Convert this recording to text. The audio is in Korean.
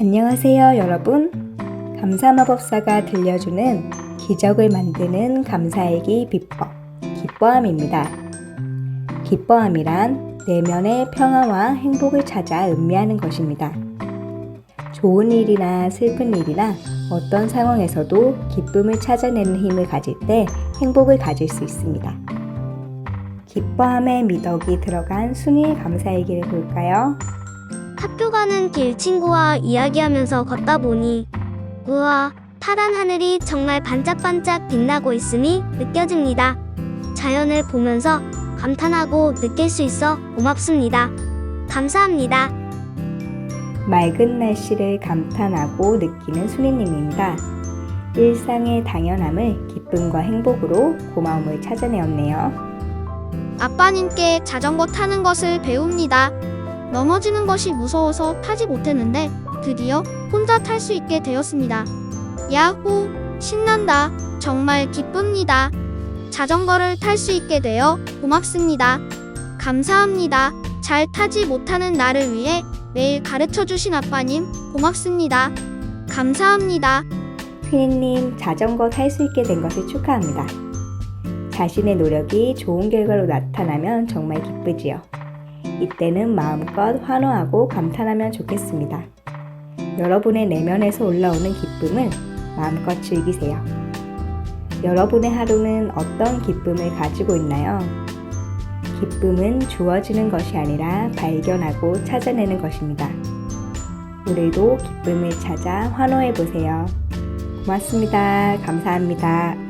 안녕하세요, 여러분. 감사마법사가 들려주는 기적을 만드는 감사일기 비법, 기뻐함입니다. 기뻐함이란 내면의 평화와 행복을 찾아 음미하는 것입니다. 좋은 일이나 슬픈 일이나 어떤 상황에서도 기쁨을 찾아내는 힘을 가질 때 행복을 가질 수 있습니다. 기뻐함의 미덕이 들어간 순위의 감사일기를 볼까요? 학교 가는 길 친구와 이야기하면서 걷다 보니 우와 파란 하늘이 정말 반짝반짝 빛나고 있음이 느껴집니다. 자연을 보면서 감탄하고 느낄 수 있어 고맙습니다. 감사합니다. 맑은 날씨를 감탄하고 느끼는 순이님입니다. 일상의 당연함을 기쁨과 행복으로 고마움을 찾아내었네요. 아빠님께 자전거 타는 것을 배웁니다. 넘어지는 것이 무서워서 타지 못했는데 드디어 혼자 탈 수 있게 되었습니다. 야호! 신난다. 정말 기쁩니다. 자전거를 탈 수 있게 되어 고맙습니다. 감사합니다. 잘 타지 못하는 나를 위해 매일 가르쳐 주신 아빠님 고맙습니다. 감사합니다. 휘니님 자전거 탈 수 있게 된 것을 축하합니다. 자신의 노력이 좋은 결과로 나타나면 정말 기쁘지요. 이때는 마음껏 환호하고 감탄하면 좋겠습니다. 여러분의 내면에서 올라오는 기쁨을 마음껏 즐기세요. 여러분의 하루는 어떤 기쁨을 가지고 있나요? 기쁨은 주어지는 것이 아니라 발견하고 찾아내는 것입니다. 오늘도 기쁨을 찾아 환호해 보세요. 고맙습니다. 감사합니다.